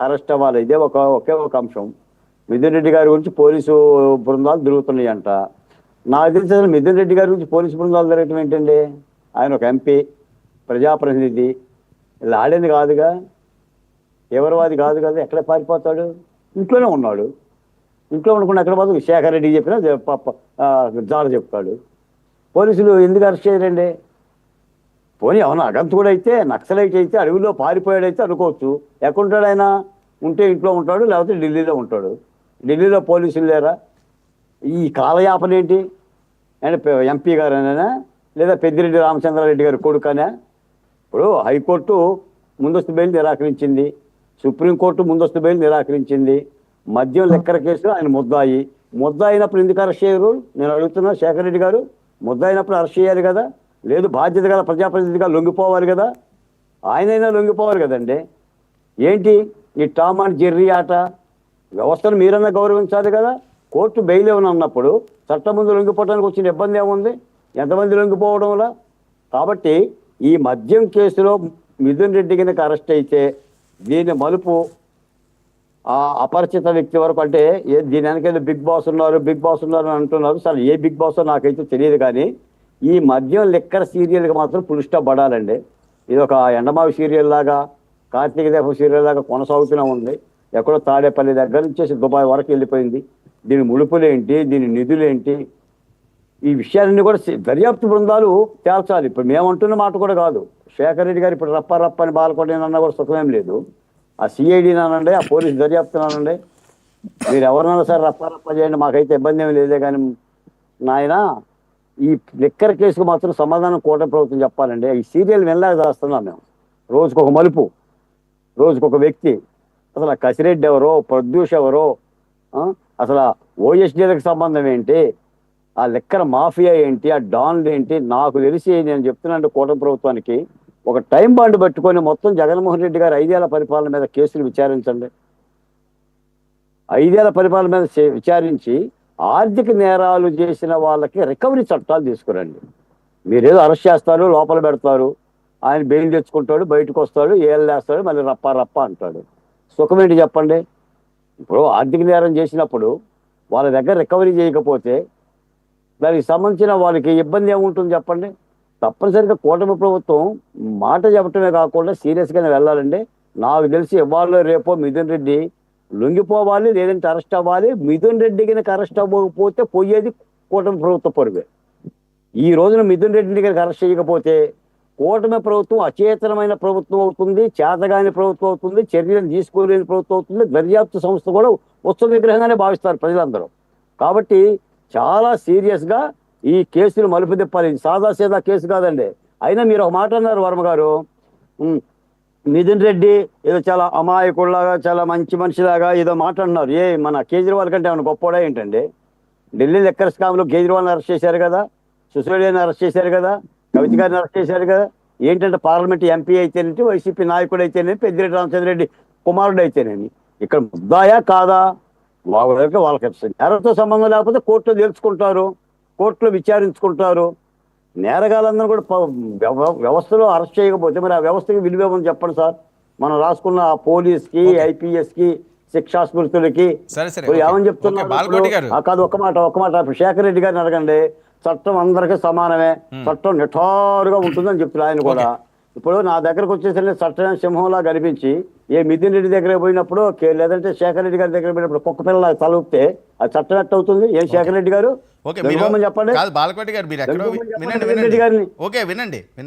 Arrest అవ్వాలి. ఇదే ఒక ఒకే ఒక అంశం. మిథున్ రెడ్డి గారి గురించి పోలీసు బృందాలు తిరుగుతున్నాయి అంట నాకు తెలిసి అసలు మిథున్ రెడ్డి గారి గురించి పోలీసు బృందాలు తిరగటం ఏంటండి? ఆయన ఒక ఎంపీ ప్రజాప్రతినిధి. ఇలా కాదుగా. ఎవరివాది కాదు కదా ఎక్కడ పారిపోతాడు? ఇంట్లోనే ఉన్నాడు. ఇంట్లో ఉండకుండా ఎక్కడ పోతాడు? శేఖర్ రెడ్డి చెప్పినా జ- జాడ చెప్తాడు. పోలీసులు ఎందుకు అరెస్ట్ చేయరండి? పోనీ అవును అగంతుడు అయితే నక్సలైట్ అయితే అడవిలో పారిపోయాడైతే అనుకోవచ్చు. ఎక్కడుంటాడు ఆయన ఉంటే ఇంట్లో ఉంటాడు లేకపోతే ఢిల్లీలో ఉంటాడు. ఢిల్లీలో పోలీసులు లేరా? ఈ కాలయాపన ఏంటి? అంటే ఎంపీ గారేనా? లేదా పెద్దిరెడ్డి రామచంద్రారెడ్డి గారి కొడుకనే? ఇప్పుడు హైకోర్టు ముందస్తు బెయిల్ నిరాకరించింది. సుప్రీంకోర్టు ముందస్తు బెయిల్ నిరాకరించింది. మద్యం లెక్కర కేసులో ఆయన ముద్దాయి. ముద్దాయినప్పుడు ఎందుకు అరెస్ట్ చేయరు? నేను అడుగుతున్నా శేఖర్ రెడ్డి గారు ముద్దాయినప్పుడు అరెస్ట్ చేయాలి కదా? లేదు బాధ్యత గల ప్రజాప్రతినిధిగా లొంగిపోవాలి కదా? ఆయనైనా లొంగిపోవాలి కదండి. ఏంటి? ఈ టామ్ అండ్ జెర్రీ ఆట? వ్యవస్థను మీరన్నా గౌరవించాలి కదా? కోర్టు బెయిల్ ఏమని అన్నప్పుడు చట్టం ముందు లొంగిపోవడానికి వచ్చిన ఇబ్బంది ఏముంది? ఎంతమంది లొంగిపోవడం వల్ల? కాబట్టి ఈ మద్యం కేసులో మిథున్ రెడ్డి కనుక అరెస్ట్ అయితే దీని మలుపు ఆ అపరిచిత వ్యక్తి వరకు అంటే ఏ దీని వెనకాల బిగ్ బాస్ ఉన్నారు బిగ్ బాస్ ఉన్నారు అని అంటున్నారు. సరే ఏ బిగ్ బాస్ నాకైతే తెలియదు కానీ ఈ మద్యం లెక్కర సీరియల్కి మాత్రం పుల్ పడాలండి. ఇది ఒక ఎండమావి సీరియల్ లాగా కార్తీక దీపం సీరియల్ లాగా కొనసాగుతూనే ఉంది. ఎక్కడో తాడేపల్లి దగ్గర నుంచి దుబాయ్ వరకు వెళ్ళిపోయింది. దీని ముడుపులేంటి దీని నిధులేంటి ఈ విషయాలన్నీ కూడా దర్యాప్తు బృందాలు తేల్చాలి. ఇప్పుడు మేమంటున్న మాట కూడా కాదు. శేఖర్ రెడ్డి గారు ఇప్పుడు రప్ప రప్ప అని బాలకొట్టేనన్నా కూడా సుఖమేం లేదు. ఆ సిఐడి అనండి ఆ పోలీస్ దర్యాప్తు నానండి మీరు ఎవరినైనా సరే రప్ప రప్ప చేయండి మాకైతే ఇబ్బంది ఏమి లేదే కానీ నాయన ఈ లిక్కర్ కేసుకు మాత్రం సమాధానం కూటమి ప్రభుత్వం చెప్పాలండి. ఈ సీరియల్ వెళ్ళాక రాస్తున్నాం మేము. రోజుకొక మలుపు. రోజుకొక వ్యక్తి. అసలు కసిరెడ్డి ఎవరో ప్రద్యూష్ ఎవరో అసలు ఓఎస్డీలకు సంబంధం ఏంటి? ఆ లెక్కర మాఫియా ఏంటి? ఆ డాన్లు ఏంటి? నాకు తెలిసి నేను చెప్తున్నాను కూటమి ప్రభుత్వానికి. ఒక టైం బాండ్ పెట్టుకొని మొత్తం జగన్మోహన్ రెడ్డి గారు ఐదేళ్ళ పరిపాలన మీద కేసులు విచారించండి. ఐదేళ్ళ పరిపాలన మీద విచారించి ఆర్థిక నేరాలు చేసిన వాళ్ళకి రికవరీ చట్టాలు తీసుకురండి. మీరేదో అరెస్ట్ చేస్తారు లోపల పెడతారు ఆయన బెయిల్ తెచ్చుకుంటాడు బయటకు వస్తాడు ఏళ్ళేస్తాడు మళ్ళీ రప్ప రప్ప అంటాడు. సుఖమేంటి చెప్పండి? ఇప్పుడు ఆర్థిక నేరం చేసినప్పుడు వాళ్ళ దగ్గర రికవరీ చేయకపోతే దానికి సంబంధించిన వాళ్ళకి ఇబ్బంది ఏముంటుంది చెప్పండి? తప్పనిసరిగా కూటమి ప్రభుత్వం మాట చెప్పటమే కాకుండా సీరియస్గానే వెళ్ళాలండి. నాకు తెలిసి ఇవాళ రేపో మిథున్ రెడ్డి లొంగిపోవాలి లేదంటే అరెస్ట్ అవ్వాలి. మిథున్ రెడ్డి కనుక అరెస్ట్ అవ్వకపోతే పోయేది కూటమి ప్రభుత్వ పరువే. ఈ రోజున మిథున్ రెడ్డిని కనుక అరెస్ట్ చేయకపోతే కూటమి ప్రభుత్వం అచేతనమైన ప్రభుత్వం అవుతుంది చేతగాని ప్రభుత్వం అవుతుంది చర్యలు తీసుకోలేని ప్రభుత్వం అవుతుంది దర్యాప్తు సంస్థ కూడా ఉత్సవ విగ్రహంగానే భావిస్తారు ప్రజలందరూ. కాబట్టి చాలా సీరియస్గా ఈ కేసులు మలుపు తిప్పాలి. సాదా సీదా కేసు కాదండి. అయినా మీరు ఒక మాట అన్నారు వర్మ గారు. ఉమ్, మిథున్ రెడ్డి ఏదో చాలా అమాయకుడిలాగా చాలా మంచి మనిషిలాగా ఏదో మాట్లాడినారు. ఏ మన కేజ్రీవాల్ కంటే ఏమైనా గొప్పోడా ఏంటండి? ఢిల్లీ లెక్కర్ స్కామ్లో కేజ్రీవాల్ని అరెస్ట్ చేశారు కదా సుసోడియాని అరెస్ట్ చేశారు కదా కవిత గారిని అరెస్ట్ చేశారు కదా ఏంటంటే పార్లమెంట్ ఎంపీ అయితేనేంటి వైసీపీ నాయకుడు అయితేనేమి పెద్దిరెడ్డి రామచంద్రరెడ్డి కుమారుడు అయితేనేమి ఇక్కడ ముద్దాయా కాదా? వాళ్ళకి వాళ్ళకి నేరంతో సంబంధం లేకపోతే కోర్టులో తెలుసుకుంటారు కోర్టులో విచారించుకుంటారు. నేరగాళ్ళందరూ కూడా వ్యవస్థలో అరెస్ట్ చేయకపోతే మరి ఆ వ్యవస్థకి విలువ ఏమని చెప్పండి సార్? మనం రాసుకున్న ఆ పోలీస్కి ఐపీఎస్కి శిక్షా స్మృతులకి. ఏమని చెప్తున్నారు? ఆ కాదు ఒక మాట ఒక మాట. శేఖర్ రెడ్డి గారిని అడగండి. చట్టం అందరికీ సమానమే. చట్టం నిఠారుగా ఉంటుందని చెప్తున్నారు ఆయన కూడా. ఇప్పుడు నా దగ్గరకు వచ్చేసరికి చట్టం సింహంలా కనిపించి ఏ మిథున్ రెడ్డి దగ్గర పోయినప్పుడు లేదంటే శేఖర్ రెడ్డి గారి దగ్గర పోయినప్పుడు కుక్క పిల్ల తలూపితే ఆ చట్టం ఎట్ట అవుతుంది? ఏం శేఖర్ రెడ్డి గారు? చెప్పండి. బాలకోటి గారు మీరు రెడ్డి గారిని. ఓకే వినండి వినండి.